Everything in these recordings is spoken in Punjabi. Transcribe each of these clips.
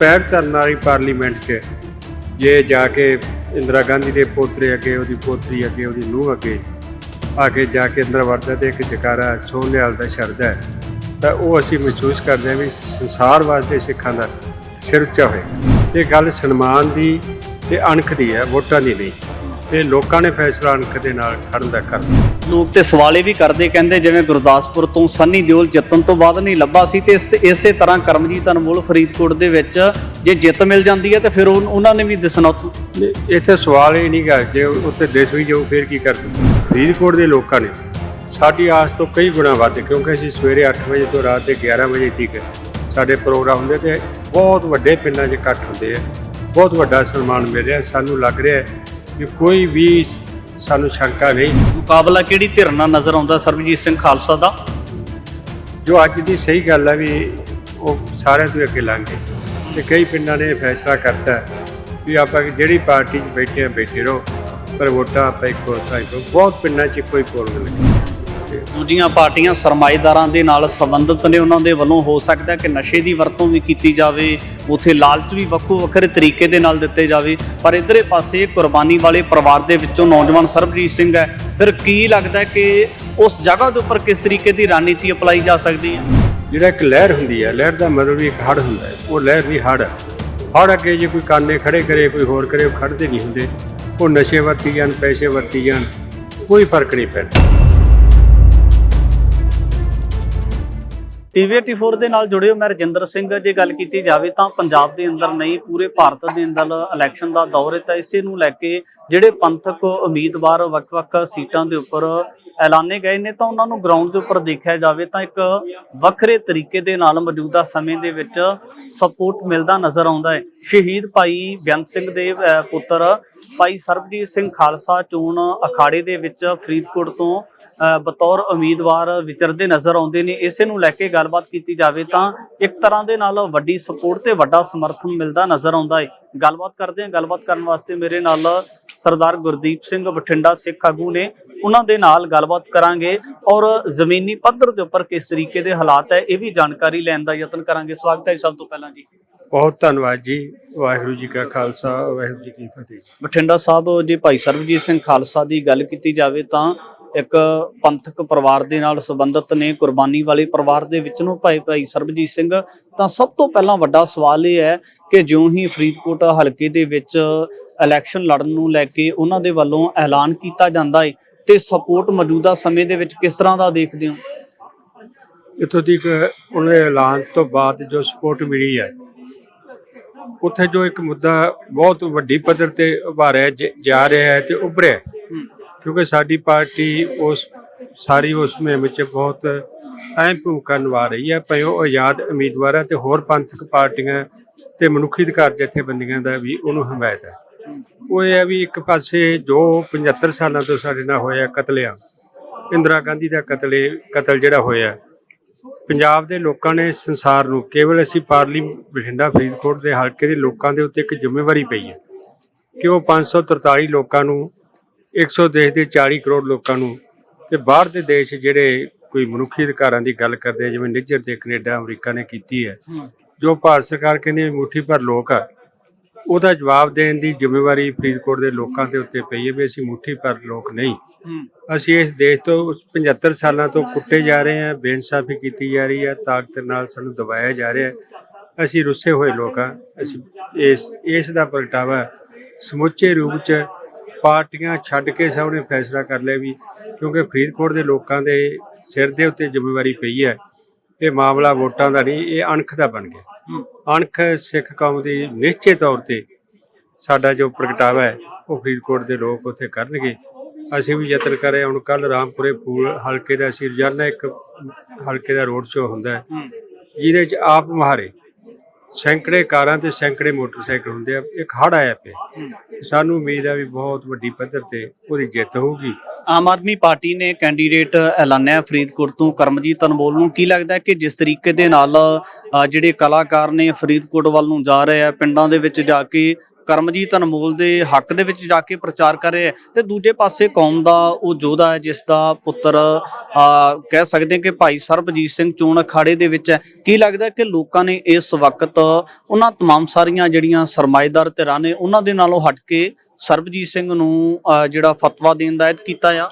ਪੈਰ ਧਰਨ ਵਾਲੀ ਪਾਰਲੀਮੈਂਟ 'ਚ ਜੇ ਜਾ ਕੇ ਇੰਦਰਾ ਗਾਂਧੀ ਦੇ ਪੋਤਰੇ ਅੱਗੇ, ਉਹਦੀ ਪੋਤਰੀ ਅੱਗੇ, ਉਹਦੀ ਨੂੰਹ ਅੱਗੇ ਆ ਕੇ ਜਾ ਕੇ ਅੰਦਰ ਵੜਦਾ ਤੇ ਇੱਕ ਜਕਾਰਾ ਸੋਹਣਿਆਲ ਦਾ ਸ਼ਰਦ ਹੈ, ਤਾਂ ਉਹ ਅਸੀਂ ਮਹਿਸੂਸ ਕਰਦੇ ਹਾਂ ਵੀ ਸੰਸਾਰ ਵਾਸਤੇ ਸਿੱਖਾਂ ਦਾ ਸਿਰ ਉੱਚਾ ਹੋਇਆ। ਇਹ ਗੱਲ ਸਨਮਾਨ ਦੀ ਤੇ ਅਣਖ ਦੀ ਹੈ, ਵੋਟਾਂ ਦੀ ਨਹੀਂ। ਇਹ ਲੋਕਾਂ ਨੇ ਫੈਸਲਾ ਅਣਖ ਦੇ ਨਾਲ ਖੜਨ ਦਾ ਕਰਨਾ ਲੋਕ ਤੇ ਸਵਾਲੇ ਵੀ ਕਰਦੇ ਕਹਿੰਦੇ ਜਿਵੇਂ ਗੁਰਦਾਸਪੁਰ ਤੋਂ ਸੰਨੀ ਦਿਓਲ ਜਿੱਤਣ ਤੋਂ ਬਾਅਦ ਨਹੀਂ ਲੱਭਾ ਸੀ ਤੇ ਇਸ- ਤਰ੍ਹਾਂ ਕਰਮਜੀਤ ਅਨਮੋਲ ਫਰੀਦਕੋਟ ਦੇ ਵਿੱਚ ਜੇ ਜਿੱਤ ਮਿਲ ਜਾਂਦੀ ਹੈ ਤੇ ਫਿਰ ਉਹ- ਉਹਨਾਂ ਨੇ ਵੀ ਦਿਸਣਾ ਉੱਥੋਂ। ਇੱਥੇ ਸਵਾਲ ਹੀ ਨਹੀਂ ਗਾ ਜੇ ਉੱਥੇ ਦੇਸ਼ ਵੀ ਜਾਊ ਫਿਰ ਕੀ ਕਰ ਫਰੀਦਕੋਟ ਦੇ ਲੋਕਾਂ ਨੇ ਸਾਡੀ ਆਸ ਤੋਂ ਕਈ ਗੁਣਾ ਵੱਧ ਕਿਉਂਕਿ ਅਸੀਂ ਸਵੇਰੇ 8 ਵਜੇ ਤੋਂ ਰਾਤ ਦੇ 11 ਵਜੇ ਤੱਕ ਸਾਡੇ ਪ੍ਰੋਗਰਾਮ ਹੁੰਦੇ ਤੇ ਬਹੁਤ ਵੱਡੇ ਪਿੰਡਾਂ 'ਚ ਇਕੱਠ ਹੁੰਦੇ ਆ। ਬਹੁਤ ਵੱਡਾ ਸਨਮਾਨ ਮਿਲ ਰਿਹਾ ਸਾਨੂੰ ਲੱਗ ਰਿਹਾ ਕਿ ਕੋਈ ਵੀ ਸਾਨੂੰ ਸ਼ੰਕਾ ਨਹੀਂ। ਮੁਕਾਬਲਾ ਕਿਹੜੀ ਧਿਰ ਨਾਲ ਨਜ਼ਰ ਆਉਂਦਾ ਸਰਬਜੀਤ ਸਿੰਘ ਖਾਲਸਾ ਦਾ? ਜੋ ਅੱਜ ਦੀ ਸਹੀ ਗੱਲ ਹੈ ਵੀ ਉਹ ਸਾਰਿਆਂ ਤੋਂ ਅੱਗੇ ਲੰਘ ਗਏ। ਤੇ ਕਈ ਪਿੰਡਾਂ ਨੇ ਫੈਸਲਾ ਕਰਤਾ ਵੀ ਆਪਾਂ ਜਿਹੜੀ ਪਾਰਟੀ 'ਚ ਬੈਠੇ ਆ ਬੈਠੇ ਰਹੋ। ਪਰ ਵੋਟਾਂ ਆਪਾਂ ਇੱਕੋ ਤਾਂ ਬਹੁਤ ਪਿੰਡਾਂ 'ਚ ਹੀ ਪੋਲ ਤੇ ਦੂਜੀਆਂ ਪਾਰਟੀਆਂ ਸਰਮਾਏਦਾਰਾਂ ਦੇ ਨਾਲ ਸੰਬੰਧਿਤ ਨੇ, ਉਹਨਾਂ ਦੇ ਵੱਲੋਂ ਹੋ ਸਕਦਾ ਕਿ ਨਸ਼ੇ ਦੀ ਵਰਤੋਂ ਵੀ ਕੀਤੀ ਜਾਵੇ, ਉਥੇ ਲਾਲਚ ਵੀ ਵੱਖੋ ਵੱਖਰੇ ਤਰੀਕੇ ਦੇ ਨਾਲ ਦਿੱਤੇ ਜਾਵੇ। ਪਰ ਇਧਰੇ ਪਾਸੇ ਕੁਰਬਾਨੀ ਵਾਲੇ ਪਰਿਵਾਰ ਦੇ ਵਿੱਚੋਂ ਨੌਜਵਾਨ ਸਰਬਜੀਤ ਸਿੰਘ ਹੈ। ਫਿਰ ਕੀ ਲੱਗਦਾ ਕਿ ਉਸ ਜਗ੍ਹਾ ਦੇ ਉੱਪਰ ਕਿਸ ਤਰੀਕੇ ਦੀ ਰਣਨੀਤੀ ਅਪਲਾਈ ਜਾ ਸਕਦੀ ਹੈ? ਜਿਹੜਾ ਇੱਕ ਲਹਿਰ ਹੁੰਦੀ ਹੈ, ਲਹਿਰ ਦਾ ਮਤਲਬ ਵੀ ਇੱਕ ਹੜ ਹੁੰਦਾ ਹੈ। ਉਹ ਲਹਿਰ ਵੀ ਹੜ ਹੈ। ਹੜ ਅੱਗੇ ਜੇ ਕੋਈ ਕਾਨੇ ਖੜੇ ਕਰੇ, ਕੋਈ ਹੋਰ ਕਰੇ, ਉਹ ਖੜਦੇ ਨਹੀਂ ਹੁੰਦੇ। ਉਹ ਨਸ਼ੇ ਵਰਤੀ ਜਾਣ, ਪੈਸੇ ਵਰਤੀ ਜਾਣ, ਕੋਈ ਫ਼ਰਕ ਨਹੀਂ ਪੈਂਦਾ। ਟੀਵੀ84 ਦੇ ਨਾਲ ਜੁੜੇ ਹੋ ਮੈਂ ਰਜਿੰਦਰ ਸਿੰਘ, ਜੇ ਗੱਲ ਕੀਤੀ ਜਾਵੇ ਤਾਂ ਪੰਜਾਬ ਦੇ ਅੰਦਰ ਨਹੀਂ, ਪੂਰੇ ਭਾਰਤ ਦੇ ਅੰਦਰ ਇਲੈਕਸ਼ਨ ਦਾ ਦੌਰ ਹੈ ਤਾਂ ਇਸੇ ਨੂੰ ਲੈ ਕੇ ਜਿਹੜੇ ਪੰਥਕ ਉਮੀਦਵਾਰ ਵੱਖ-ਵੱਖ ਸੀਟਾਂ ਦੇ ਉੱਪਰ ਐਲਾਨੇ ਗਏ ਨੇ ਤਾਂ ਉਹਨਾਂ ਨੂੰ ਗਰਾਊਂਡ ਦੇ ਉੱਪਰ ਦੇਖਿਆ ਜਾਵੇ ਤਾਂ ਇੱਕ ਵੱਖਰੇ ਤਰੀਕੇ ਦੇ ਨਾਲ ਮੌਜੂਦਾ ਸਮੇਂ ਦੇ ਵਿੱਚ ਸਪੋਰਟ ਮਿਲਦਾ ਨਜ਼ਰ ਆਉਂਦਾ ਹੈ। ਸ਼ਹੀਦ ਭਾਈ ਬੇਅੰਤ ਸਿੰਘ ਦੇ ਪੁੱਤਰ ਭਾਈ ਸਰਬਜੀਤ ਸਿੰਘ ਖਾਲਸਾ ਚੋਣ ਅਖਾੜੇ ਦੇ ਵਿੱਚ ਫਰੀਦਕੋਟ ਤੋਂ ਬਤੌਰ ਉਮੀਦਵਾਰ ਵਿਚਰਦੇ ਨਜ਼ਰ ਆਉਂਦੇ ਨੇ। ਇਸੇ ਨੂੰ ਲੈ ਕੇ ਗੱਲਬਾਤ ਕੀਤੀ ਜਾਵੇ ਤਾਂ ਇੱਕ ਤਰ੍ਹਾਂ ਦੇ ਨਾਲ ਵੱਡੀ ਸਪੋਰਟ ਤੇ ਵੱਡਾ ਸਮਰਥਨ ਮਿਲਦਾ ਨਜ਼ਰ ਆਉਂਦਾ ਹੈ। ਗੱਲਬਾਤ ਕਰਦੇ ਹਾਂ। ਗੱਲਬਾਤ ਕਰਨ ਵਾਸਤੇ ਮੇਰੇ ਨਾਲ ਸਰਦਾਰ ਗੁਰਦੀਪ ਸਿੰਘ ਬਠਿੰਡਾ ਸਿੱਖ ਆਗੂ ਨੇ। ਉਹਨਾਂ ਦੇ ਨਾਲ ਗੱਲਬਾਤ ਕਰਾਂਗੇ ਔਰ ਜ਼ਮੀਨੀ ਪੱਧਰ ਦੇ ਉੱਪਰ ਕਿਸ ਤਰੀਕੇ ਦੇ ਹਾਲਾਤ ਹੈ ਇਹ ਵੀ ਜਾਣਕਾਰੀ ਲੈਣ ਦਾ ਯਤਨ ਕਰਾਂਗੇ। ਸਵਾਗਤ ਹੈ ਜੀ ਸਭ ਤੋਂ ਪਹਿਲਾਂ ਜੀ। ਬਹੁਤ ਧੰਨਵਾਦ ਜੀ। ਵਾਹਿਗੁਰੂ ਜੀ ਕਾ ਖਾਲਸਾ ਵਾਹਿਗੁਰੂ ਜੀ ਕੀ ਫਤਿਹ ਬਠਿੰਡਾ ਸਾਹਿਬ ਜੇ ਭਾਈ ਸਰਬਜੀਤ ਸਿੰਘ ਖਾਲਸਾ ਦੀ ਗੱਲ ਕੀਤੀ ਜਾਵੇ ਤਾਂ ਇੱਕ ਪੰਥਕ ਪਰਿਵਾਰ ਦੇ ਨਾਲ ਸੰਬੰਧਿਤ ਨੇ, ਕੁਰਬਾਨੀ ਵਾਲੇ ਪਰਿਵਾਰ ਦੇ ਵਿੱਚ ਨੂੰ ਭਾਈ ਭਾਈ ਸਰਬਜੀਤ ਸਿੰਘ। ਤਾਂ ਸਭ ਤੋਂ ਪਹਿਲਾਂ ਵੱਡਾ ਸਵਾਲ ਇਹ ਹੈ ਕਿ ਜਿਉਂ ਹੀ ਫਰੀਦਕੋਟ ਹਲਕੇ ਦੇ ਵਿੱਚ ਇਲੈਕਸ਼ਨ ਲੜਨ ਨੂੰ ਲੈ ਕੇ ਉਹਨਾਂ ਦੇ ਵੱਲੋਂ ਐਲਾਨ ਕੀਤਾ ਜਾਂਦਾ ਹੈ ਤੇ ਸਪੋਰਟ ਮੌਜੂਦਾ ਸਮੇਂ ਦੇ ਵਿੱਚ ਕਿਸ ਤਰ੍ਹਾਂ ਦਾ ਦੇਖਦੇ ਹੋ? ਇਥੋਂ ਦੀ ਉਹਨਾਂ ਦੇ ਐਲਾਨ ਤੋਂ ਬਾਅਦ ਜੋ ਸਪੋਰਟ ਮਿਲੀ ਹੈ, ਉੱਥੇ ਜੋ ਇੱਕ ਮੁੱਦਾ ਬਹੁਤ ਵੱਡੀ ਪੱਧਰ ਤੇ ਉਭਾਰਿਆ ਜ- ਜਾ ਰਿਹਾ ਹੈ ਤੇ ਉਭਰਿਆ ਹੈ। ਕਿਉਂਕਿ ਸਾਡੀ ਪਾਰਟੀ ਉਸ, ਸਾਰੀ ਉਸ ਮੁਹਿੰਮ ਵਿੱਚ ਬਹੁਤ ਅਹਿਮ ਭੂਮਿਕਾ ਨਿਭਾ ਰਹੀ ਹੈ ਭਾਵੇਂ ਉਹ ਆਜ਼ਾਦ ਉਮੀਦਵਾਰ ਹੈ ਤੇ ਹੋਰ ਪੰਥਕ ਪਾਰਟੀਆਂ ਤੇ ਮਨੁੱਖੀ ਅਧਿਕਾਰ ਜਥੇਬੰਦੀਆਂ ਦਾ ਵੀ ਉਹਨੂੰ ਹਮਾਇਤ ਹੈ ਉਹ ਇਹ ਹੈ ਵੀ ਇੱਕ ਪਾਸੇ ਜੋ 75 ਸਾਲਾਂ ਤੋਂ ਸਾਡੇ ਨਾਲ ਹੋਇਆ ਕਤਲੇਆਮ, ਇੰਦਰਾ ਗਾਂਧੀ ਦਾ ਕਤਲੇ, ਕਤਲ ਜਿਹੜਾ ਹੋਇਆ, ਪੰਜਾਬ ਦੇ ਲੋਕਾਂ ਨੇ ਸੰਸਾਰ ਨੂੰ, ਕੇਵਲ ਅਸੀਂ ਪਾਰਲੀ ਬਠਿੰਡਾ, ਫਰੀਦਕੋਟ ਦੇ ਹਲਕੇ ਦੇ ਲੋਕਾਂ ਦੇ ਉੱਤੇ ਇੱਕ ਜ਼ਿੰਮੇਵਾਰੀ ਪਈ ਹੈ ਕਿ ਉਹ 543 ਲੋਕਾਂ ਨੂੰ 100 ਦੇਸ਼ ਦੇ 40 ਕਰੋੜ ਲੋਕਾਂ ਨੂੰ ਤੇ ਬਾਹਰ ਦੇ ਦੇਸ਼ ਜਿਹੜੇ ਕੋਈ ਮਨੁੱਖੀ ਅਧਿਕਾਰਾਂ ਦੀ ਗੱਲ ਕਰਦੇ ਆ, ਜਿਵੇਂ ਨਿੱਜਰ ਤੇ ਕੈਨੇਡਾ ਅਮਰੀਕਾ ਨੇ ਕੀਤੀ ਹੈ ਜੋ ਭਾਰਤ ਸਰਕਾਰ ਕਹਿੰਦੀ ਹੈ ਮੁੱਠੀ ਭਰ ਲੋਕ ਆ ਉਹਦਾ ਜਵਾਬ ਦੇਣ ਦੀ ਜ਼ਿੰਮੇਵਾਰੀ ਫਰੀਦਕੋਟ ਦੇ ਲੋਕਾਂ ਦੇ ਉੱਤੇ ਪਈ ਹੈ ਵੀ ਅਸੀਂ ਮੁੱਠੀ ਭਰ ਲੋਕ ਨਹੀਂ। ਅਸੀਂ ਇਸ ਦੇਸ਼ ਤੋਂ 75 ਸਾਲਾਂ ਤੋਂ ਕੁੱਟੇ ਜਾ ਰਹੇ ਹਾਂ ਬੇਇਨਸਾਫੀ ਕੀਤੀ ਜਾ ਰਹੀ ਹੈ ਤਾਕਤ ਨਾਲ ਸਾਨੂੰ ਦਬਾਇਆ ਜਾ ਰਿਹਾ ਹੈ। ਅਸੀਂ ਰੁੱਸੇ ਹੋਏ ਲੋਕ ਹਾਂ ਅਸੀਂ ਇਸ ਇਸ ਦਾ ਪ੍ਰਗਟਾਵਾ ਸਮੁੱਚੇ ਰੂਪ ਚ ਪਾਰਟੀਆਂ ਛੱਡ ਕੇ ਸਭ ਨੇ ਫੈਸਲਾ ਕਰ ਲਿਆ ਵੀ ਕਿਉਂਕਿ ਫਰੀਦਕੋਟ ਦੇ ਲੋਕਾਂ ਦੇ ਸਿਰ ਦੇ ਉੱਤੇ ਜ਼ਿੰਮੇਵਾਰੀ ਪਈ ਹੈ ਇਹ ਮਾਮਲਾ ਵੋਟਾਂ ਦਾ ਨਹੀਂ ਇਹ ਅਣਖ ਦਾ ਬਣ ਗਿਆ। ਅਣਖ ਸਿੱਖ ਕੌਮ ਦੀ ਨਿਸ਼ਚਿਤ ਤੌਰ ਤੇ ਸਾਡਾ ਜੋ ਪ੍ਰਗਟਾਵਾ ਹੈ ਉਹ ਫਰੀਦਕੋਟ ਦੇ ਲੋਕ ਉੱਥੇ ਕਰਨਗੇ। ਅਸੀਂ ਵੀ ਯਤਨ ਕਰ ਰਹੇ ਹਾਂ ਹੁਣ ਕੱਲ ਰਾਮਪੁਰੇ ਫੂਲ ਹਲਕੇ ਦਾ ਅਸੀਂ ਰੋਜ਼ਾਨਾ ਇੱਕ ਹਲਕੇ ਦਾ ਰੋਡ ਸ਼ੋਅ ਹੁੰਦਾ ਹੈ। ਜਿਹਦੇ ਚ ਆਪ ਮੁਹਾਰੇ ਸੈਂਕੜੇ ਕਾਰਾਂ ਤੇ ਸੈਂਕੜੇ ਮੋਟਰਸਾਈਕਲ ਹੁੰਦੇ ਆ ਇੱਕ ਹੜ ਆਇਆ ਪਿਆ। ਸਾਨੂੰ ਉਮੀਦ ਹੈ ਵੀ ਬਹੁਤ ਵੱਡੀ ਪੱਧਰ ਤੇ ਉਹਦੀ ਜਿੱਤ ਹੋਊਗੀ। ਆਮ ਆਦਮੀ ਪਾਰਟੀ ਨੇ ਕੈਂਡੀਡੇਟ ਐਲਾਨਿਆ ਫਰੀਦਕੋਟ ਤੋਂ। ਕਰਮਜੀਤ ਅਨਮੋਲ ਨੂੰ ਕੀ ਲੱਗਦਾ ਕਿ ਜਿਸ ਤਰੀਕੇ ਦੇ ਨਾਲ ਜਿਹੜੇ ਕਲਾਕਾਰ ਨੇ ਫਰੀਦਕੋਟ ਵੱਲ ਨੂੰ ਜਾ ਰਹੇ ਆ ਪਿੰਡਾਂ ਦੇ ਵਿੱਚ ਜਾ ਕੇ ਕਰਮਜੀਤ ਅਨਮੋਲ ਦੇ ਹੱਕ ਦੇ ਵਿੱਚ ਜਾ ਕੇ ਪ੍ਰਚਾਰ ਕਰ ਰਿਹਾ ਹੈ ਤੇ ਦੂਜੇ ਪਾਸੇ ਕੌਮ ਦਾ ਉਹ ਯੋਧਾ ਹੈ ਜਿਸ ਦਾ ਪੁੱਤਰ ਅ, ਕਹਿ ਸਕਦੇ ਹਾਂ ਕਿ ਭਾਈ ਸਰਬਜੀਤ ਸਿੰਘ ਚੋਣ ਅਖਾੜੇ ਦੇ ਵਿੱਚ ਹੈ ਕੀ ਲੱਗਦਾ ਹੈ ਕਿ ਲੋਕਾਂ ਨੇ ਇਸ ਵਕਤ ਉਹਨਾਂ तमाम ਸਾਰੀਆਂ ਜਿਹੜੀਆਂ ਸਰਮਾਏਦਾਰ ਧਿਰਾਂ ਨੇ ਉਹਨਾਂ ਦੇ ਨਾਲੋਂ ਹਟ ਕੇ ਸਰਬਜੀਤ ਸਿੰਘ ਨੂੰ ਅ, ਜਿਹੜਾ ਫਤਵਾ ਦੇਣ ਦਾ ਐਤ ਕੀਤਾ ਆ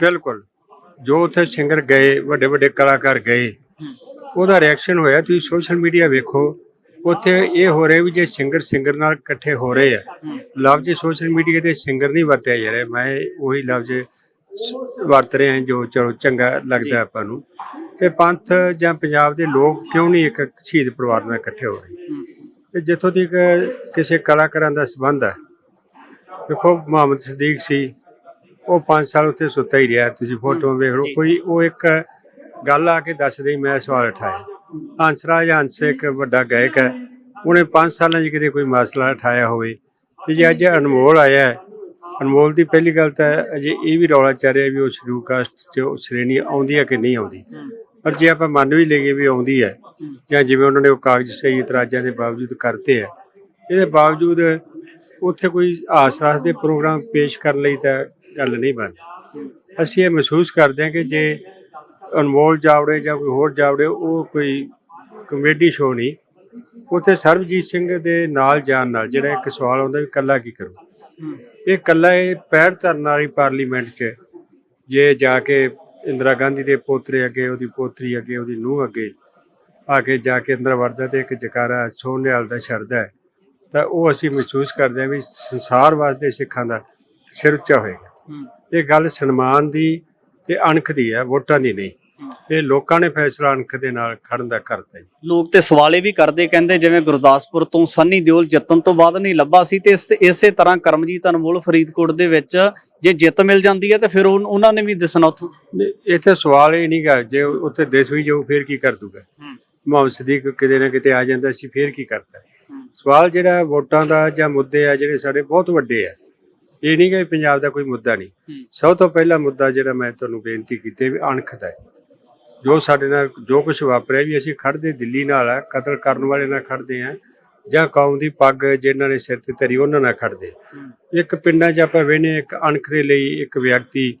ਬਿਲਕੁਲ ਜੋ ਉੱਥੇ ਸਿੰਗਰ ਗਏ ਵੱਡੇ ਵੱਡੇ ਕਲਾਕਾਰ ਗਏ ਉਹਦਾ ਰਿਐਕਸ਼ਨ ਹੋਇਆ ਤੁਸੀਂ ਸੋਸ਼ਲ ਮੀਡੀਆ ਵੇਖੋ ਉੱਥੇ ਇਹ ਹੋ ਰਿਹਾ ਵੀ ਜੇ ਸਿੰਗਰ ਸਿੰਗਰ ਨਾਲ ਇਕੱਠੇ ਹੋ ਰਹੇ ਆ। ਲਫ਼ਜ਼ ਸੋਸ਼ਲ ਮੀਡੀਆ ਤੇ ਸਿੰਗਰ ਨਹੀਂ ਵਰਤਿਆ ਜਾ ਰਿਹਾ। ਮੈਂ ਉਹੀ ਲਫ਼ਜ਼ ਵਰਤ ਰਹੇ ਹਾਂ ਜੋ ਚਲੋ ਚੰਗਾ ਲੱਗਦਾ ਆਪਾਂ ਨੂੰ। ਤੇ ਪੰਥ ਜਾਂ ਪੰਜਾਬ ਦੇ ਲੋਕ ਕਿਉਂ ਨਹੀਂ ਇੱਕ ਸ਼ਹੀਦ ਪਰਿਵਾਰ ਨਾਲ ਇਕੱਠੇ ਹੋ ਰਹੇ? ਤੇ ਜਿੱਥੋਂ ਤੱਕ ਕਿਸੇ ਕਲਾਕਾਰਾਂ ਦਾ ਸੰਬੰਧ ਹੈ ਦੇਖੋ ਮੁਹੰਮਦ ਸਦੀਕ ਸੀ ਉਹ 5 ਸਾਲ ਉੱਥੇ ਸੁੱਤਾ ਹੀ ਰਿਹਾ। ਤੁਸੀਂ ਫੋਟੋਆਂ ਵੇਖ ਲਓ ਕੋਈ ਉਹ ਇੱਕ ਗੱਲ ਆ ਕੇ ਦੱਸ ਦੇ ਮੈਂ ਸਵਾਲ ਉਠਾਇਆ। ਹੰਸਰਾਜ ਹੰਸ ਇੱਕ ਵੱਡਾ ਗਾਇਕ ਹੈ। ਉਹਨੇ 5 ਸਾਲਾਂ 'ਚ ਕਿਤੇ ਕੋਈ ਮਸਲਾ ਉਠਾਇਆ ਹੋਵੇ। ਤੇ ਜੇ ਅੱਜ ਅਨਮੋਲ ਆਇਆ ਹੈ, ਅਨਮੋਲ ਦੀ ਪਹਿਲੀ ਗੱਲ ਤਾਂ ਅਜੇ ਇਹ ਵੀ ਰੌਲਾ ਚੱਲ ਰਿਹਾ ਵੀ ਉਹ ਸ਼ਡਿਊਲ ਕਾਸਟ 'ਚ ਉਹ ਸ਼੍ਰੇਣੀ ਆਉਂਦੀ ਹੈ ਕਿ ਨਹੀਂ ਆਉਂਦੀ। ਪਰ ਜੇ ਆਪਾਂ ਮੰਨ ਵੀ ਲਈਏ ਵੀ ਆਉਂਦੀ ਹੈ ਜਾਂ ਜਿਵੇਂ ਉਹਨਾਂ ਨੇ ਉਹ ਕਾਗਜ਼ ਸਹੀ ਇਤਰਾਜ਼ਾਂ ਦੇ ਬਾਵਜੂਦ ਕਰਤੇ ਹੈ ਇਹਦੇ ਬਾਵਜੂਦ ਉੱਥੇ ਕੋਈ ਆਸ ਰਾਸ ਦੇ ਪ੍ਰੋਗਰਾਮ ਪੇਸ਼ ਕਰਨ ਲਈ ਤਾਂ ਗੱਲ ਨਹੀਂ ਬਣਦੀ। ਅਸੀਂ ਇਹ ਮਹਿਸੂਸ ਕਰਦੇ ਹਾਂ ਕਿ ਜੇ ਅਨਮੋਲ ਜਾਵੜੇ ਜਾਂ ਕੋਈ ਹੋਰ ਜਾਵੜੇ ਉਹ ਕੋਈ ਕਮੇਡੀ ਸ਼ੋਅ ਨਹੀਂ। ਉੱਥੇ ਸਰਬਜੀਤ ਸਿੰਘ ਦੇ ਨਾਲ ਜਾਣ ਨਾਲ ਜਿਹੜਾ ਇੱਕ ਸਵਾਲ ਆਉਂਦਾ ਵੀ ਕੱਲਾ ਕੀ ਕਰੂ? ਇਹ ਕੱਲਾ ਇਹ ਪੈਰ ਧਰਨ ਵਾਲੀ ਪਾਰਲੀਮੈਂਟ 'ਚ ਜੇ ਜਾ ਕੇ ਇੰਦਰਾ ਗਾਂਧੀ ਦੇ ਪੋਤਰੇ ਅੱਗੇ ਉਹਦੀ ਪੋਤਰੀ ਅੱਗੇ ਉਹਦੀ ਨੂੰਹ ਅੱਗੇ ਆ ਕੇ ਜਾ ਕੇ ਅੰਦਰ ਵੜਦਾ ਤੇ ਇੱਕ ਜਕਾਰਾ ਸੋਨਿਆਲ ਦਾ ਛੱਡਦਾ ਹੈ ਤਾਂ ਉਹ ਅਸੀਂ ਮਹਿਸੂਸ ਕਰਦੇ ਹਾਂ ਵੀ ਸੰਸਾਰ ਵਾਸਤੇ ਸਿੱਖਾਂ ਦਾ ਸਿਰ ਉੱਚਾ ਹੋਏਗਾ। ਇਹ ਗੱਲ ਸਨਮਾਨ ਦੀ ਤੇ ਅਣਖ ਦੀ ਹੈ ਵੋਟਾਂ ਦੀ ਨਹੀਂ। ਇਹ ਲੋਕਾਂ ਨੇ ਫੈਸਲਾ ਅਣਖ ਦੇ ਨਾਲ ਖੜਨ ਦਾ ਕਰਤਾ ਜੀ। ਲੋਕ ਤੇ ਸਵਾਲ ਇਹ ਵੀ ਕਰਦੇ ਕਹਿੰਦੇ ਜਿਵੇਂ ਗੁਰਦਾਸਪੁਰ ਤੋਂ ਸੰਨੀ ਦਿਓਲ ਜਿੱਤਣ ਤੋਂ ਬਾਅਦ ਨਹੀਂ ਲੱਭਾ ਸੀ ਤੇ ਇਸ- ਤਰ੍ਹਾਂ ਕਰਮਜੀਤ ਅਨਮੋਲ ਫਰੀਦਕੋਟ ਦੇ ਵਿੱਚ ਜੇ ਜਿੱਤ ਮਿਲ ਜਾਂਦੀ ਹੈ ਤੇ ਫਿਰ ਉਹ- ਉਹਨਾਂ ਨੇ ਵੀ ਦਿਸਣਾ ਉੱਥੋਂ। ਨਹੀਂ, ਇੱਥੇ ਸਵਾਲ ਇਹ ਨਹੀਂਗਾ ਜੇ ਉੱਥੇ ਦੇਸ਼ ਵੀ ਜਾਊ ਫੇਰ ਕੀ ਕਰ ਦੂਗਾ? ਮੁਹੰਮਦ ਸਦੀਕ ਕਿਤੇ ਨਾ ਕਿਤੇ ਆ ਜਾਂਦਾ ਸੀ ਫੇਰ ਕੀ ਕਰਦਾ? ਸਵਾਲ ਜਿਹੜਾ ਵੋਟਾਂ ਦਾ ਜਾਂ ਮੁੱਦੇ ਆ ਜਿਹੜੇ ਸਾਡੇ ਬਹੁਤ ਵੱਡੇ ਆ ਇਹ ਨਹੀਂ ਕਿ ਪੰਜਾਬ ਦਾ ਕੋਈ ਮੁੱਦਾ ਨਹੀਂ। ਸਭ ਤੋਂ ਪਹਿਲਾ ਮੁੱਦਾ ਜਿਹੜਾ ਮੈਂ ਤੁਹਾਨੂੰ ਬੇਨਤੀ ਕੀਤੀ ਵੀ ਅਣਖ ਦਾ ਹੈ। ਜੋ ਸਾਡੇ ਨਾਲ ਜੋ ਕੁਝ ਵਾਪਰਿਆ ਵੀ ਅਸੀਂ ਖੜਦੇ ਦਿੱਲੀ ਨਾਲ ਆ ਕਤਲ ਕਰਨ ਵਾਲੇ ਨਾਲ ਖੜਦੇ ਆ ਜਾਂ ਕੌਮ ਦੀ ਪੱਗ ਜਿਨ੍ਹਾਂ ਨੇ ਸਿਰ ਤੇ ਧਰੀ ਉਹਨਾਂ ਨਾਲ ਖੜਦੇ ਇੱਕ ਪਿੰਡਾਂ 'ਚ ਆਪਾਂ ਵੇਨੇ ਇੱਕ ਅਣਖ ਦੇ ਲਈ ਇੱਕ ਵਿਅਕਤੀ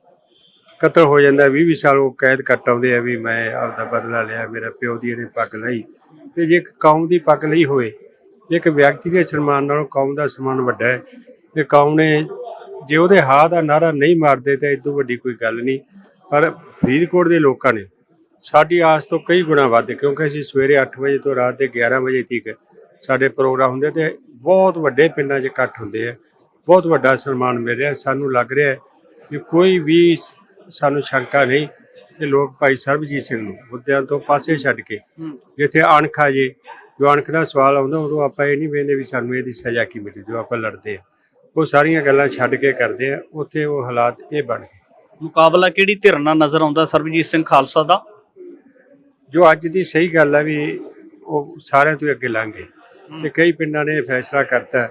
ਕਤਲ ਹੋ ਜਾਂਦਾ 20 20 ਸਾਲ ਉਹ ਕੈਦ ਕੱਟ ਆਉਂਦੇ ਆ ਵੀ ਮੈਂ ਆਪਦਾ ਬਦਲਾ ਲਿਆ ਮੇਰਾ ਪਿਓ ਦੀ ਇਹਨੇ ਪੱਗ ਲਈ। ਤੇ ਜੇ ਇੱਕ ਕੌਮ ਦੀ ਪੱਗ ਲਈ ਹੋਵੇ ਇੱਕ ਵਿਅਕਤੀ ਦੇ ਸਨਮਾਨ ਨਾਲੋਂ ਕੌਮ ਦਾ ਸਨਮਾਨ ਵੱਡਾ ਹੈ। ਤੇ ਕੌਮ ਨੇ ਜੇ ਉਹਦੇ ਹਾਂ ਦਾ ਨਾਰਾ ਨਹੀਂ ਮਾਰਦੇ ਤਾਂ ਇਦੋਂ ਵੱਡੀ ਕੋਈ ਗੱਲ ਨਹੀਂ। ਪਰ ਫਰੀਦਕੋਟ ਦੇ ਲੋਕਾਂ ਨੇ ਸਾਡੀ ਆਸ ਤੋਂ ਕਈ ਗੁਣਾ ਵੱਧ ਕਿਉਂਕਿ ਅਸੀਂ ਸਵੇਰੇ 8 ਵਜੇ ਤੋਂ ਰਾਤ ਦੇ 11 ਵਜੇ ਤੱਕ ਸਾਡੇ ਪ੍ਰੋਗਰਾਮ ਹੁੰਦੇ ਤੇ ਬਹੁਤ ਵੱਡੇ ਪਿੰਡਾਂ 'ਚ ਇਕੱਠ ਹੁੰਦੇ ਆ। ਬਹੁਤ ਵੱਡਾ ਸਨਮਾਨ ਮਿਲ ਰਿਹਾ। ਸਾਨੂੰ ਲੱਗ ਰਿਹਾ ਹੈ ਕਿ ਕੋਈ ਵੀ ਸਾਨੂੰ ਸ਼ੰਕਾ ਨਹੀਂ ਕਿ ਲੋਕ ਭਾਈ ਸਰਬਜੀਤ ਸਿੰਘ ਨੂੰ ਮੁੱਦਿਆਂ ਤੋਂ ਪਾਸੇ ਛੱਡ ਕੇ ਜਿੱਥੇ ਅਣਖ ਆ ਜੇ ਜੋ ਅਣਖ ਦਾ ਸਵਾਲ ਆਉਂਦਾ ਉਦੋਂ ਆਪਾਂ ਇਹ ਨਹੀਂ ਵੇਖਦੇ ਵੀ ਸਾਨੂੰ ਇਹਦੀ ਸਜ਼ਾ ਕੀ ਮਿਲੇ ਜੋ ਆਪਾਂ ਲੜਦੇ ਆ। ਉਹ ਸਾਰੀਆਂ ਗੱਲਾਂ ਛੱਡ ਕੇ ਕਰਦੇ ਆ ਉੱਥੇ ਉਹ ਹਾਲਾਤ ਇਹ ਬਣ ਗਏ। ਮੁਕਾਬਲਾ ਕਿਹੜੀ ਧਿਰ ਨਾਲ ਨਜ਼ਰ ਆਉਂਦਾ ਸਰਬਜੀਤ ਸਿੰਘ ਖਾਲਸਾ ਦਾ? ਜੋ ਅੱਜ ਦੀ ਸਹੀ ਗੱਲ ਹੈ ਵੀ ਉਹ ਸਾਰਿਆਂ ਤੋਂ ਅੱਗੇ ਲੰਘ ਗਏ। ਤੇ ਕਈ ਪਿੰਡਾਂ ਨੇ ਇਹ ਫੈਸਲਾ ਕਰਤਾ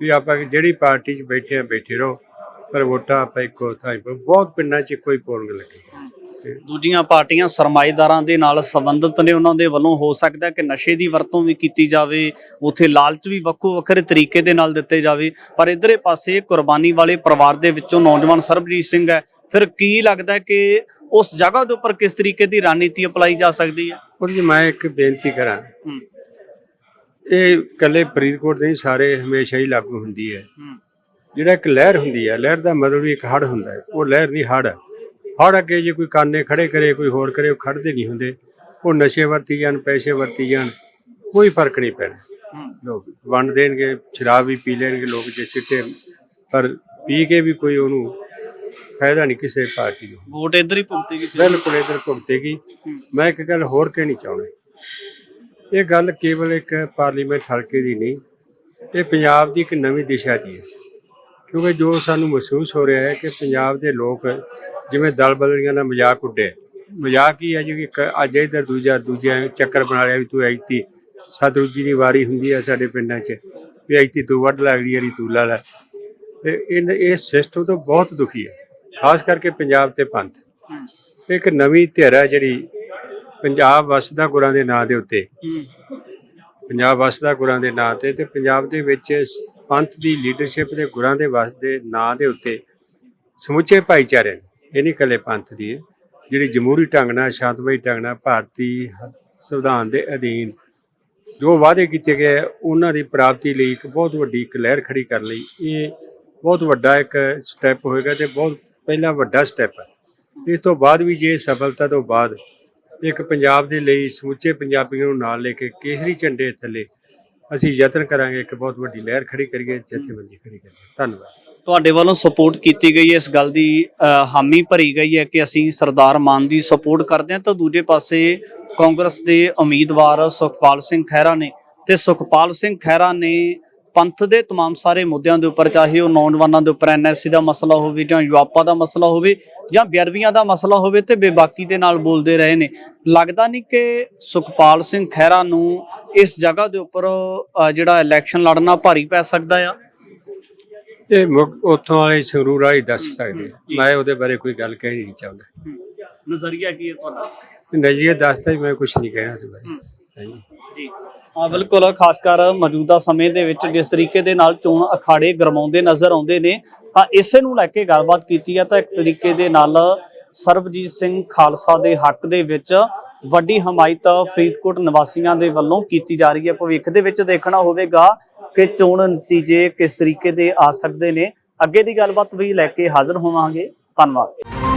ਵੀ ਆਪਾਂ ਜਿਹੜੀ ਪਾਰਟੀ 'ਚ ਬੈਠੇ ਆ ਬੈਠੇ ਰਹੋ ਪਰ ਵੋਟਾਂ ਆਪਾਂ ਇੱਕੋ ਥਾਂ। ਬਹੁਤ ਪਿੰਡਾਂ 'ਚ ਹੀ ਪੋਲਿੰਗ ਲੱਗੀ। ਦੂਜੀਆਂ ਪਾਰਟੀਆਂ ਸਰਮਾਏਦਾਰਾਂ ਦੇ ਨਾਲ ਸੰਬੰਧਿਤ ਨੇ ਉਹਨਾਂ ਦੇ ਵੱਲੋਂ ਹੋ ਸਕਦਾ ਕਿ ਨਸ਼ੇ ਦੀ ਵਰਤੋਂ ਵੀ ਕੀਤੀ ਜਾਵੇ ਉਥੇ ਲਾਲਚ ਵੀ ਵੱਖੋ ਵੱਖਰੇ ਤਰੀਕੇ ਦੇ ਨਾਲ ਦਿੱਤੇ ਜਾਵੇ। ਪਰ ਇਧਰੇ ਪਾਸੇ ਕੁਰਬਾਨੀ ਵਾਲੇ ਪਰਿਵਾਰ ਦੇ ਵਿੱਚੋਂ ਨੌਜਵਾਨ ਸਰਬਜੀਤ ਸਿੰਘ ਹੈ। ਫਿਰ ਕੀ ਲੱਗਦਾ ਕਿ ਉਸ ਜਗ੍ਹਾ ਦੇ ਉੱਪਰ ਕਿਸ ਤਰੀਕੇ ਦੀ ਰਣਨੀਤੀ ਅਪਲਾਈ ਜਾ ਸਕਦੀ ਹੈ? ਉਹਦੇ 'ਚ ਮੈਂ ਇੱਕ ਬੇਨਤੀ ਕਰਾਂ। ਇਹ ਇਕੱਲੇ ਫਰੀਦਕੋਟ ਦੇ ਨਹੀਂ ਸਾਰੇ ਹਮੇਸ਼ਾ ਹੀ ਲਾਗੂ ਹੁੰਦੀ ਹੈ। ਜਿਹੜਾ ਇੱਕ ਲਹਿਰ ਹੁੰਦੀ ਹੈ ਲਹਿਰ ਦਾ ਮਤਲਬ ਵੀ ਇੱਕ ਹੜ ਹੁੰਦਾ ਹੈ। ਉਹ ਲਹਿਰ ਨਹੀਂ ਹੜ ਹੈ। ਹੜ ਅੱਗੇ ਜੇ ਕੋਈ ਕਾਨੇ ਖੜੇ ਕਰੇ ਕੋਈ ਹੋਰ ਕਰੇ ਉਹ ਖੜਦੇ ਨਹੀਂ ਹੁੰਦੇ। ਉਹ ਨਸ਼ੇ ਵਰਤੀ ਜਾਣ ਪੈਸੇ ਵਰਤੀ ਜਾਣ ਕੋਈ ਫ਼ਰਕ ਨਹੀਂ ਪੈਣਾ। ਲੋਕ ਵੰਡ ਦੇਣਗੇ ਸ਼ਰਾਬ ਵੀ ਪੀ ਲੈਣਗੇ ਲੋਕ ਜੇ ਸਿੱਟੇ। ਪਰ ਪੀ ਕੇ ਵੀ ਕੋਈ ਉਹਨੂੰ ਫਾਇਦਾ ਨਹੀਂ ਕਿਸੇ ਪਾਰਟੀ ਨੂੰ। ਵੋਟ ਇਧਰ ਹੀ ਭੁਗਤੇਗੀ ਬਿਲਕੁਲ ਇਧਰ ਭੁਗਤੇਗੀ ਮੈਂ ਇੱਕ ਗੱਲ ਹੋਰ ਕਹਿਣੀ ਚਾਹੁੰਦਾ। ਇਹ ਗੱਲ ਕੇਵਲ ਇੱਕ ਪਾਰਲੀਮੈਂਟ ਹਲਕੇ ਦੀ ਨਹੀਂ ਇਹ ਪੰਜਾਬ ਦੀ ਇੱਕ ਨਵੀਂ ਦਿਸ਼ਾ ਦੀ ਹੈ। ਕਿਉਂਕਿ ਜੋ ਸਾਨੂੰ ਮਹਿਸੂਸ ਹੋ ਰਿਹਾ ਹੈ ਕਿ ਪੰਜਾਬ ਦੇ ਲੋਕ ਜਿਵੇਂ ਦਲ ਬਦਲੀਆਂ ਦਾ ਮਜ਼ਾਕ ਉੱਡਿਆ ਮਜ਼ਾਕ ਹੀ ਹੈ ਜੀ? ਕਿ ਇੱਕ ਅੱਜ ਇਧਰ ਦੂਜਾ ਦੂਜਾ ਚੱਕਰ ਬਣਾ ਲਿਆ ਵੀ ਤੂੰ ਐਤੀ ਸਤਰੂਜੀ ਦੀ ਵਾਰੀ ਹੁੰਦੀ ਹੈ ਸਾਡੇ ਪਿੰਡਾਂ 'ਚ, ਵੀ ਐਤੀ ਤੂੰ ਵੱਢ ਲੱਗਦੀ ਹੈ ਤੂੰ ਲਾ ਲੈ। ਤੇ ਇਹ ਇਹ ਸਿਸਟਮ ਤੋਂ ਬਹੁਤ ਦੁਖੀ ਹੈ। ਖਾਸ ਕਰਕੇ ਪੰਜਾਬ ਤੇ ਪੰਥ। ਇੱਕ ਨਵੀਂ ਧਿਰ ਹੈ ਜਿਹੜੀ ਪੰਜਾਬ ਵਸਦਾ ਗੁਰਾਂ ਦੇ ਨਾਂ ਦੇ ਉੱਤੇ। ਪੰਜਾਬ ਵਸਦਾ ਗੁਰਾਂ ਦੇ ਨਾਂ ਤੇ ਤੇ ਪੰਜਾਬ ਦੇ ਵਿੱਚ ਪੰਥ ਦੀ ਲੀਡਰਸ਼ਿਪ ਦੇ ਗੁਰਾਂ ਦੇ ਵਾਸਤੇ ਨਾਂ ਦੇ ਉੱਤੇ ਸਮੁੱਚੇ ਭਾਈਚਾਰੇ ਨੇ। ਇਹ ਨਹੀਂ ਇਕੱਲੇ ਪੰਥ ਦੀ ਹੈ। ਜਿਹੜੀ ਜਮਹੂਰੀ ਢੰਗ ਨਾਲ, ਸ਼ਾਂਤਮਈ ਢੰਗ ਨਾਲ ਭਾਰਤੀ ਸੰਵਿਧਾਨ ਦੇ ਅਧੀਨ ਜੋ ਵਾਅਦੇ ਕੀਤੇ ਗਏ, ਉਹਨਾਂ ਦੀ ਪ੍ਰਾਪਤੀ ਲਈ ਇੱਕ ਬਹੁਤ ਵੱਡੀ ਇੱਕ ਲਹਿਰ ਖੜੀ ਕਰਨ ਲਈ। ਇਹ ਬਹੁਤ ਵੱਡਾ ਇੱਕ ਸਟੈਪ ਹੋਏਗਾ ਤੇ ਬਹੁਤ ਪਹਿਲਾ ਵੱਡਾ ਸਟੈਪ ਹੈ। ਇਸ ਤੋਂ ਬਾਅਦ ਵੀ ਜੇ ਸਫਲਤਾ ਤੋਂ ਬਾਅਦ ਇੱਕ ਪੰਜਾਬ ਦੇ ਲਈ ਸਮੁੱਚੇ ਪੰਜਾਬੀਆਂ ਨੂੰ ਨਾਲ ਲੈ ਕੇ ਕੇਸਰੀ ਝੰਡੇ ਥੱਲੇ ਅਸੀਂ ਯਤਨ ਕਰਾਂਗੇ ਇੱਕ ਬਹੁਤ ਵੱਡੀ ਲਹਿਰ ਖੜੀ ਕਰੀਏ, ਜਥੇਬੰਦੀ ਖੜੀ ਕਰੀਏ। ਧੰਨਵਾਦ। ਤੁਹਾਡੇ ਵੱਲੋਂ ਸਪੋਰਟ ਕੀਤੀ ਗਈ ਹੈ, ਇਸ ਗੱਲ ਦੀ ਹਾਮੀ ਭਰੀ ਗਈ ਹੈ ਕਿ ਅਸੀਂ ਸਰਦਾਰ ਮਾਨ ਦੀ ਸਪੋਰਟ ਕਰਦੇ ਹਾਂ। ਤਾਂ ਦੂਜੇ ਪਾਸੇ ਕਾਂਗਰਸ ਦੇ ਉਮੀਦਵਾਰ ਸੁਖਪਾਲ ਸਿੰਘ ਖਹਿਰਾ ਨੇ ਤੇ ਸੁਖਪਾਲ ਸਿੰਘ ਖਹਿਰਾ ਨੇ ਪੰਥ ਦੇ तमाम ਸਾਰੇ ਮੁੱਦਿਆਂ ਦੇ ਉੱਪਰ ਚਾਹੇ ਉਹ ਨੌਜਵਾਨਾਂ ਦੇ ਉੱਪਰ ਐਨਐਸਸੀ ਦਾ ਮਸਲਾ ਹੋਵੇ ਜਾਂ ਯੁਵਾਪਾ ਦਾ ਮਸਲਾ ਹੋਵੇ ਜਾਂ ਬੇਅਰਬੀਆਂ ਦਾ ਮਸਲਾ ਹੋਵੇ ਤੇ ਬੇਬਾਕੀ ਦੇ ਨਾਲ ਬੋਲਦੇ ਰਹੇ ਨੇ ਲੱਗਦਾ ਨਹੀਂ ਕਿ ਸੁਖਪਾਲ ਸਿੰਘ ਖਹਿਰਾ ਨੂੰ ਇਸ ਜਗ੍ਹਾ ਦੇ ਉੱਪਰ ਅ, ਜਿਹੜਾ ਇਲੈਕਸ਼ਨ ਲੜਨਾ ਭਾਰੀ ਪੈ ਸਕਦਾ ਆ ਇਹ ਮੁੱਖ ਉੱਥੋਂ ਵਾਲੇ ਸੰਗਰੂਰ ਵਾਲੇ ਹੀ ਦੱਸ ਸਕਦੇ ਆ। ਮੈਂ ਉਹਦੇ ਬਾਰੇ ਕੋਈ ਗੱਲ ਕਹਿਣੀ ਨਹੀਂ ਚਾਹੁੰਦਾ ਨਜ਼ਰੀਆ ਕੀ ਹੈ ਤੁਹਾਡਾ ਨਜ਼ਰੀਆ ਦੱਸਦਾ ਹੀ ਮੈਂ ਕੁਝ ਨਹੀਂ ਕਹਿਣਾ ਉਹਦੇ ਬਾਰੇ ਹਾਂਜੀ ਜੀ ਹਾਂ, ਬਿਲਕੁਲ। ਖਾਸ ਕਰ ਮੌਜੂਦਾ ਸਮੇਂ ਦੇ ਵਿੱਚ ਜਿਸ ਤਰੀਕੇ ਦੇ ਨਾਲ ਚੋਣ ਅਖਾੜੇ ਗਰਮਾਉਂਦੇ ਨਜ਼ਰ ਆਉਂਦੇ ਨੇ, ਤਾਂ ਇਸੇ ਨੂੰ ਲੈ ਕੇ ਗੱਲਬਾਤ ਕੀਤੀ ਹੈ ਤਾਂ ਇੱਕ ਤਰੀਕੇ ਦੇ ਨਾਲ ਸਰਬਜੀਤ ਸਿੰਘ ਖਾਲਸਾ ਦੇ ਹੱਕ ਦੇ ਵਿੱਚ ਵੱਡੀ ਹਮਾਇਤ ਫਰੀਦਕੋਟ ਨਿਵਾਸੀਆਂ ਦੇ ਵੱਲੋਂ ਕੀਤੀ ਜਾ ਰਹੀ ਹੈ। ਭਵਿੱਖ ਦੇ ਵਿੱਚ ਦੇਖਣਾ ਹੋਵੇਗਾ ਕਿ ਚੋਣ ਨਤੀਜੇ ਕਿਸ ਤਰੀਕੇ ਦੇ ਆ ਸਕਦੇ ਨੇ। ਅੱਗੇ ਦੀ ਗੱਲਬਾਤ ਵੀ ਲੈ ਕੇ ਹਾਜ਼ਰ ਹੋਵਾਂਗੇ। ਧੰਨਵਾਦ।